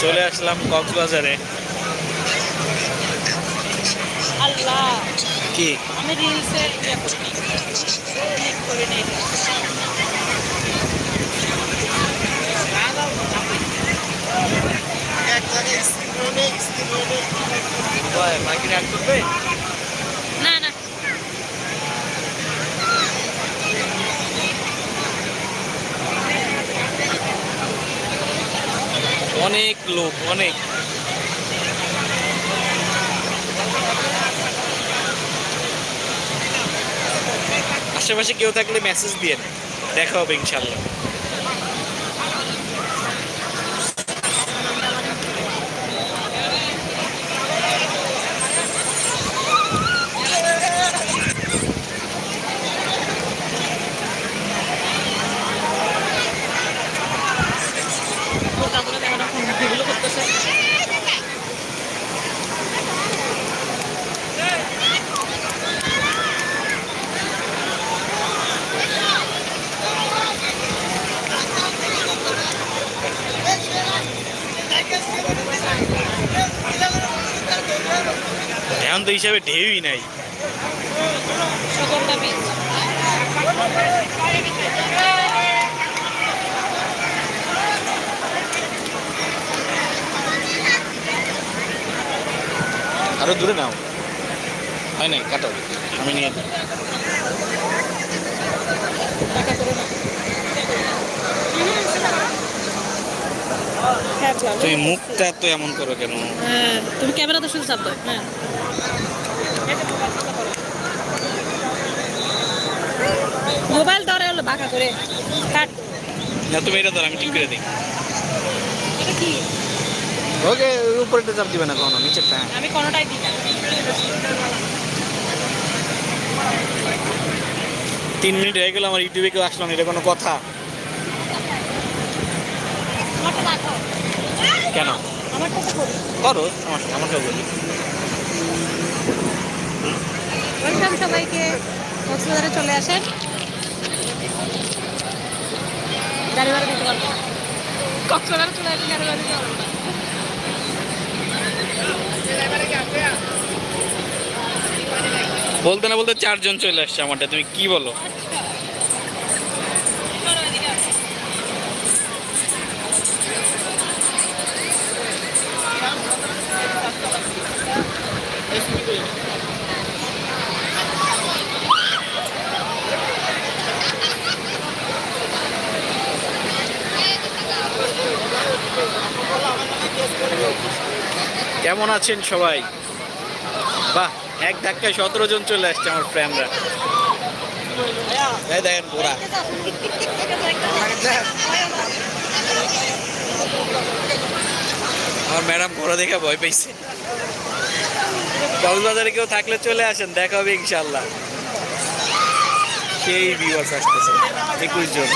চলে আসলাম কক্সবাজারে। আল্লাহ। কি? আমি রিলসে করে নেই করবে? অনেক লোক অনেক। আশেপাশে কেউ থাকলে মেসেজ দিয়ে দেখা হবে ইনশাল্লাহ। এখন তো হিসাবে ঢেউই নাই। আরও দূরে নাও। হয় নাই? কাটো আমি নিয়ে হ্যাঁ চলো। তুমি মুখটা তো এমন করো কেন? হ্যাঁ তুমি ক্যামেরাতে শুধু চাপ হ্যাঁ। মোবাইল ধরে হলো বাঁকা করে কাট। না তুমি এটা ধর আমি ঠিক করে দিই। এটা কি? ওকে উপরেটা চাপ দিবে না কখনো নিচেরটা। আমি কোনোটাই দিই না। তিন মিনিট হয়ে গেল আমার ইউটিউবে কেউ আসলো না এটা কোনো কথা? কেন? করো সমস্যা আমাকেও বলি। ওয়েলকাম সবাইকে কক্সবাজারে চলে আসেন গাড়ি ভাড়া দিতে পারব কক্সবাজারে চলে বলতে না বলতে চারজন চলে আসছে আমারটা তুমি কি বলো? কেমন আছেন সবাই? বাহ, এক ধাক্কায় সতেরো জন চলে আসছে আমার ফ্রেন্ডরা দেখেন ঘোড়া আমার ম্যাডাম ঘোড়া দেখে ভয় পাইছে কক্সবাজারে কেউ থাকলে চলে আসেন, দেখা হবে ইনশাল্লাহ সেই ভিউয়ার্স আসতেছে, একুশ জন।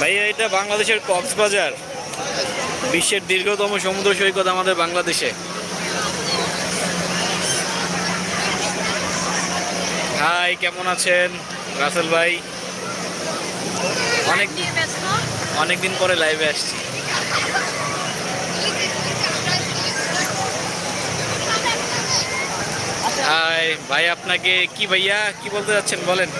ভাইয়া এটা বাংলাদেশের কক্সবাজার বিশ্বের দীর্ঘতম সমুদ্র সৈকত আমাদের বাংলাদেশে। হাই কেমন আছেন? রাসেল ভাই অনেক অনেক দিন পরে লাইভে আসছি। হাই ভাই আপনাকে কি ভাইয়া কি বলতে যাচ্ছেন বলেন।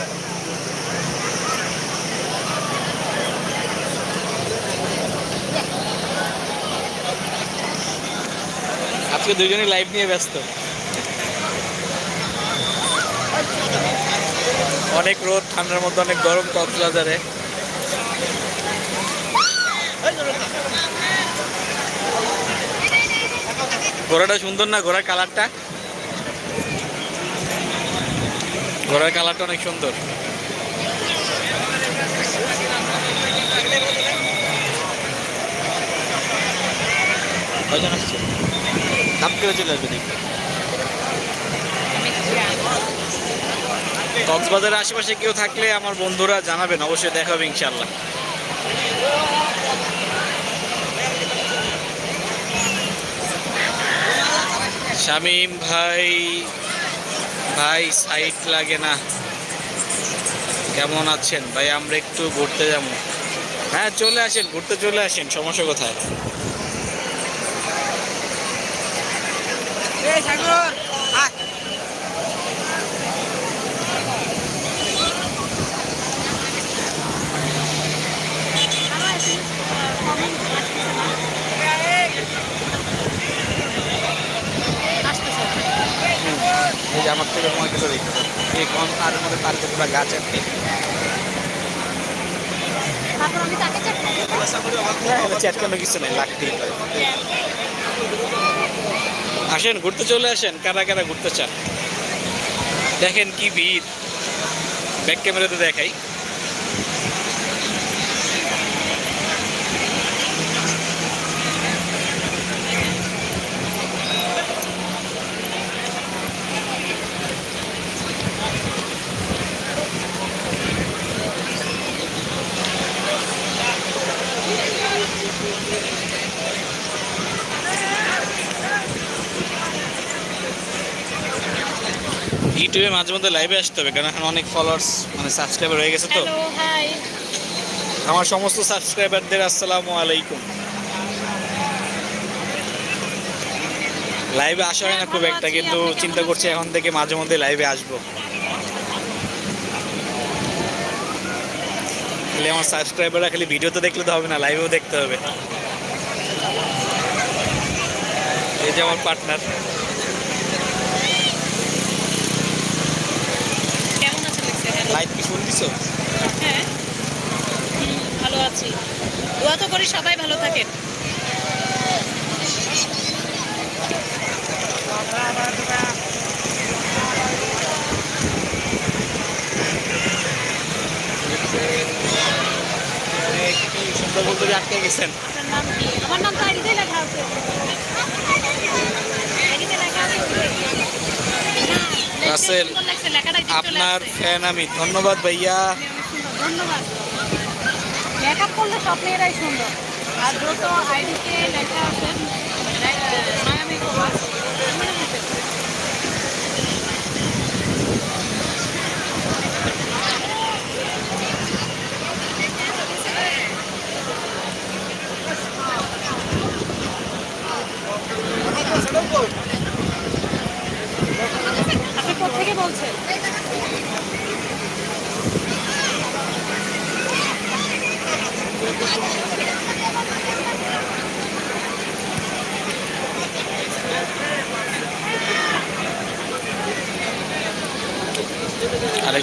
আজকে দুজনেই লাইভ নিয়ে ব্যস্ত। অনেক রোদ, ঠান্ডার মধ্যে অনেক গরম, কক্সবাজারে। ঘোড়াটা সুন্দর না? ঘোড়ার কালারটা? ঘোড়ার কালারটা অনেক সুন্দর। আসছে? করে চলে আসবে দেখি। কক্সবাজারের আশেপাশে কেউ থাকলে আমার বন্ধুরা জানাবেন, অবশ্যই দেখা হবে ইনশাল্লাহ শামীম ভাই ভাই সাইট লাগে না। কেমন আছেন? ভাই, আমরা একটু ঘুরতে যাব। হ্যাঁ চলে আসেন, ঘুরতে চলে আসেন, সমস্যা কোথায় এই যে আমার থেকে তোমার কিছু দেখতে এই কম তার মধ্যে তার পুরো গাছ আছে। কিছু পারে। আসেন ঘুরতে চলে আসেন। কারা কারা ঘুরতে চান? দেখেন কি ভিড়। ব্যাক ক্যামেরাতে দেখাই। ইউটিউবে মাঝে মধ্যে লাইভে আসতে হবে কারণ এখন অনেক ফলোয়ার্স মানে সাবস্ক্রাইবার হয়ে গেছে তো। আমার সমস্ত সাবস্ক্রাইবারদের আসসালামু আলাইকুম। লাইভে আসা হয় না খুব একটা কিন্তু চিন্তা করছি এখন থেকে মাঝে মধ্যে লাইভে আসব। খালি আমার সাবস্ক্রাইবাররা খালি ভিডিও তো দেখলে তো হবে না লাইভেও দেখতে হবে। এই যে আমার পার্টনার কেমন আছেন লেক্সে হ্যালো লাইভ কি শুন দিছো? হ্যাঁ। ভালো আছি। দোয়া তো করি সবাই ভালো থাকেন। সুন্দর আটকে গেছেন আপনার নাম আমার নাম তো লেখা আছে। রাসেল, সুন্দর লাগছে, লেখাটা একটু চলে আপনার আসছে। ফ্যান আমি। ধন্যবাদ ভাইয়া। আপনি অনেক সুন্দর, ধন্যবাদ। মেকআপ করলে সব মেয়েরাই সুন্দর। আর যত আইডিতে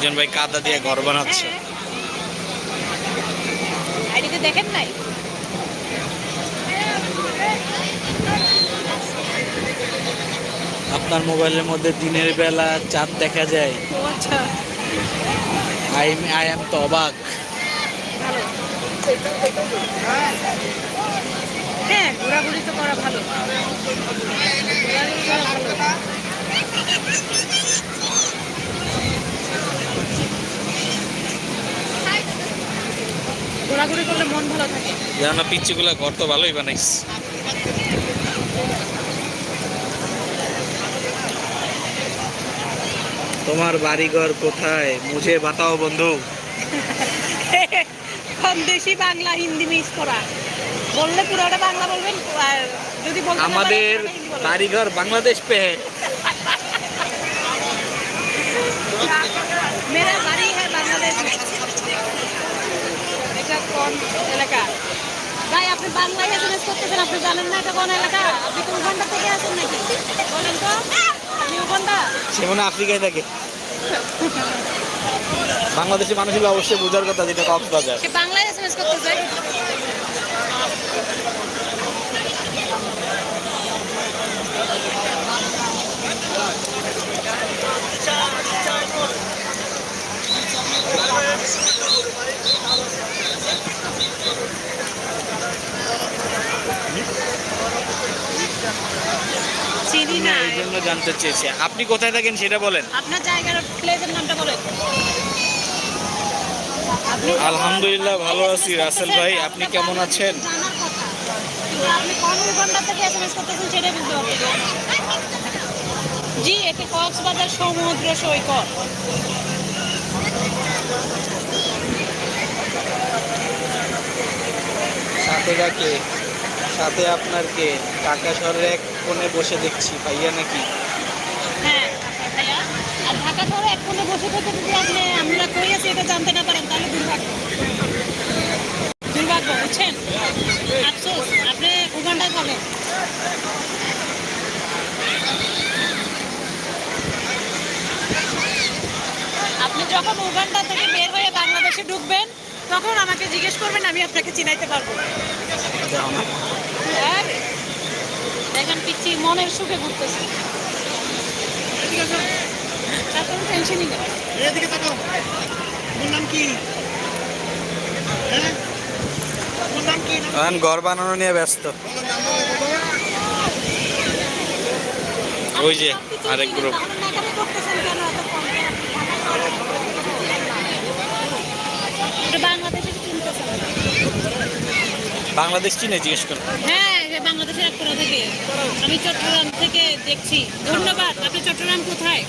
আরেকজন ভাই কাদা দিয়ে ঘর বানাচ্ছে। আইডিতে দেখেন নাই? আপনার মোবাইলের মধ্যে দিনের বেলা চাঁদ দেখা যায়। আচ্ছা। আই আই এম তো অবাক। হ্যাঁ ঘোরাঘুরি তো করা ভালো। ঘোরাঘুরি করা করলে মন ভালো থাকে। জানা পিচ্ছিগুলা ঘর তো ভালোই বানাইস তোমার বাড়ি ঘর কোথায়? মুঝে বাতাও বন্ধু। বেশি বাংলা হিন্দি মিক্স করা। বললে পুরোটা বাংলা বলবেন আর যদি আমাদের তাহলে হিন্দি বলবেন। বাড়ি ঘর বাংলাদেশ পে কোন এলাকা? ভাই আপনি বাংলায় এসএমএস করতেছেন আপনি জানেন না এটা কোন এলাকা? আপনি কোন ঘণ্টা থেকে আছেন নাকি? বলেন তো আপনি ওখানটা সে মনে আফ্রিকায় থাকে। বাংলাদেশের মানুষগুলো অবশ্যই বোঝার কথা যেটা কক্সবাজার। সে বাংলায় এসএমএস করতেছে চিনি না এই জন্য জানি জানতে চেয়েছে। আপনি কোথায় থাকেন সেটা বলেন। আপনার জায়গার প্লেসের নামটা বলেন। আলহামদুলিল্লাহ ভালো আছি। রাসেল ভাই আপনি কেমন আছেন? জানার কথা। কিন্তু আপনি কোন ঘণ্টা থেকে এসএমএস করতেছেন সেটাই বুঝতে পারছি জি এটি কক্সবাজার সমুদ্র সৈকত। সাথে কাকে? সাথে আপনার কে? টাকা শহরের এক কোণে বসে দেখছি ভাইয়া নাকি? ঢাকা শহরে এক কোণে বসে থেকে যদি আপনি আমরা কই আছি এটা জানতে না পারেন, তাহলে দুর্ভাগ্য। দুর্ভাগ্য, বুঝছেন? আফসোস, আপনি উগান্ডায় পাবেন আপনি যখন উগান্ডা থেকে বের হয়ে বাংলাদেশে ঢুকবেন, তখন আমাকে জিজ্ঞেস করবেন, আমি আপনাকে চিনাইতে পারব। আর দেখেন, পিচ্ছি মনের সুখে ঘুরতেছি। তার কোনো টেনশনই নেই। এদিকে তাকাও। তোর নাম কি? হ্যাঁ? তোর নাম কি? এখন ঘর বানানো নিয়ে ব্যস্ত। ওই যে আরেক গ্রুপ বাংলাদেশে চিনে জিজ্ঞেস করুন হ্যাঁ বাংলাদেশের এক থেকে। আমি চট্টগ্রাম থেকে দেখছি। ধন্যবাদ। আপনি চট্টগ্রাম কোথায়?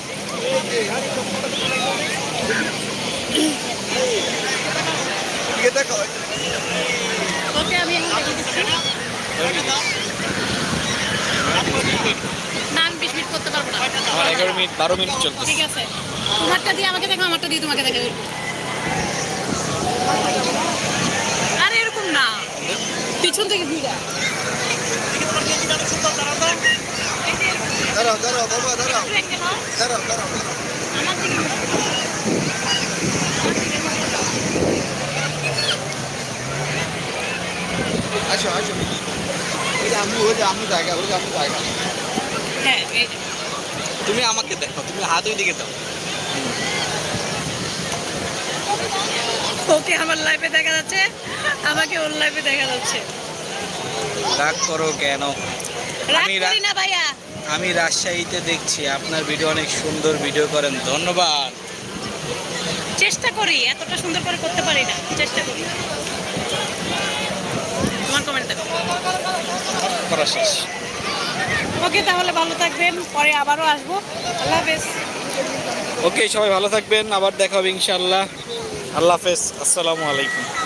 ওকে আমি না আমি বিশ মিনিট করতে পারব না। এগারো মিনিট বারো মিনিট ঠিক আছে। তোমারটা দিয়ে আমাকে দেখো আমারটা দিয়ে তোমাকে দেখে আরে এরকম না। পিছন থেকে ঘুরা। আমি আমি জায়গা তুমি আমাকে দেখো, তুমি হাত ওই দিকে দাও। ওকে, আমার লাইফে দেখা যাচ্ছে, আমাকে ওর লাইফে দেখা যাচ্ছে। রাগ করো কেন? আমি রা- না ভাইয়া। আমি রাজশাহীতে দেখছি আপনার ভিডিও অনেক সুন্দর ভিডিও করেন। ধন্যবাদ। চেষ্টা করি এতটা সুন্দর করে করতে পারি না। চেষ্টা করি। তোমার কমেন্ট দেখো। করা শেষ। ওকে তাহলে ভালো থাকবেন। পরে আবারও আসব। আল্লাহ হাফেজ। ওকে সবাই ভালো থাকবেন। আবার দেখা হবে ইনশাল্লাহ আল্লাহ হাফেজ। আসসালামু আলাইকুম।